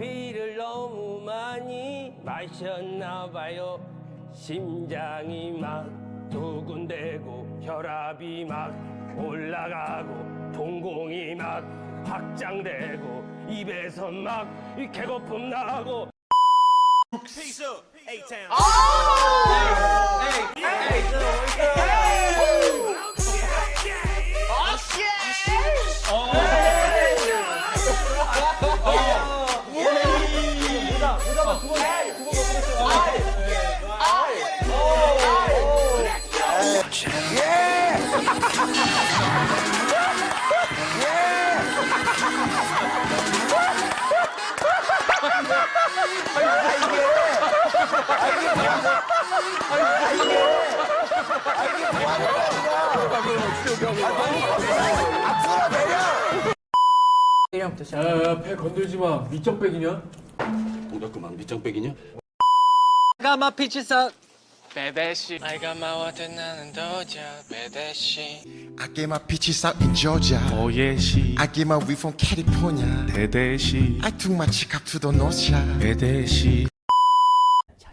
커피를 너무 많이 마셨나봐요 심장이 막 두근대고 혈압이 막 올라가고 동공이 막 확장되고 입에서 막이 개거품 나고 야야 배 건들지 마 밑적백이냐? 동작그만 밑장 빼기냐? 까마 피치사. 베데시. 알가마와 나는 도저 베데시. I get my peaches out in Georgia. 오예시. I get my weed from California. 대대시. I took my chick up to the North Shore. 대대시.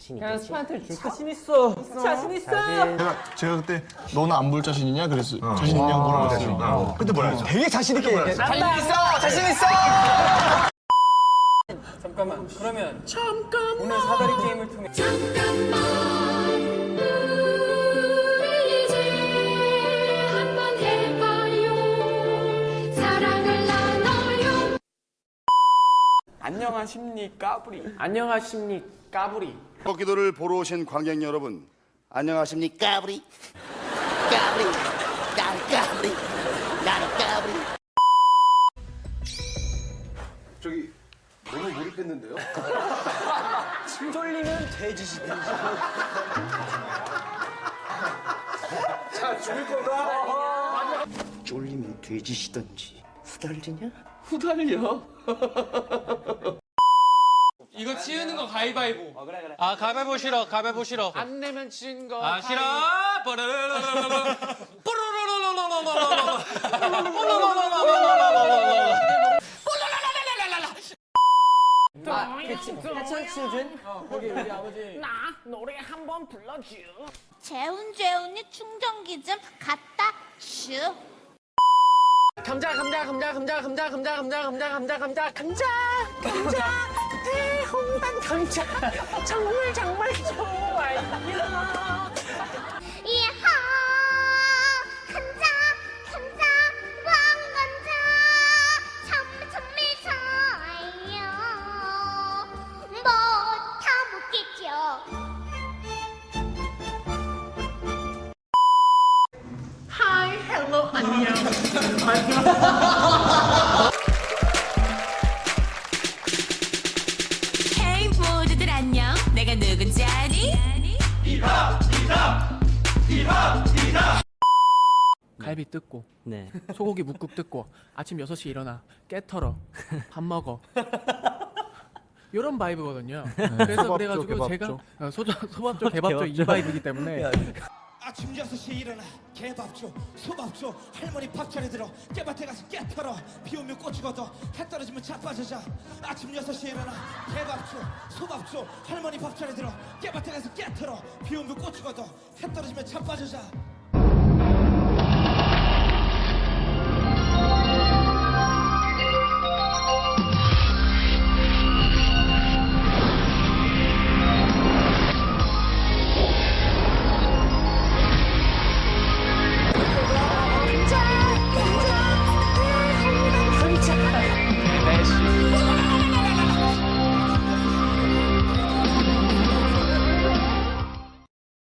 그냥 스파한테 줄 자신 있어. 자신 있어. 제가 제가 그때 너는 안 볼 자신 있냐? 그랬어. 자신 있냐고 물어봤어 요. 그때 뭐라 했어? 되게 자신 있게 얘기했어. 자신 있어. 자신 있어 잠깐만. 그러면 잠깐만. 오늘 사다리 게임을 통해 한번 해봐요. 사랑을 나눠요. 안녕하십니까 뿌리 안녕하십니까 뿌리 꺾기도를 보러 오신 관객 여러분 안녕하십니까 까불이 까불이 돌리면 돼지시든지 쫄리면 돼지시던지. 후달리냐? 이거 치우는 거 가위바위보. 아 가위바위보 싫어 가위바위보 싫어. 안 내면 진거 아 싫어? 해 찬 치준 거기 우리 아버지 재훈 재훈이 충전기 좀 갖다 주 감자 감자 감자 감자 감자 감자 감자 감자 감자 감자 감자 감자 대홍단 감자 정말 정말 좋아요 헤이 모두들 안녕. 내가 누군지 아니? 갈비 뜯고 네. 소고기 묵국 뜯고 아침 6시에 일어나 깨 털어 밥 먹어. 이런 바이브거든요. 그래서 그래가지고 제가 어, 소밥조 개밥조. 이 바이브이기 때문에 아침 6시에 일어나 개밥 줘 소밥 줘 할머니 밥 차려 들어. 깨밭에 가서 깨 털어 비 오면 꽃 죽어도 해 떨어지면 자빠져자. 아침 6시에 일어나 개밥 줘 소밥 줘 할머니 밥 차려 들어. 깨밭에 가서 깨 털어. 비 오면 꽃 죽어도 해 떨어지면 자빠져자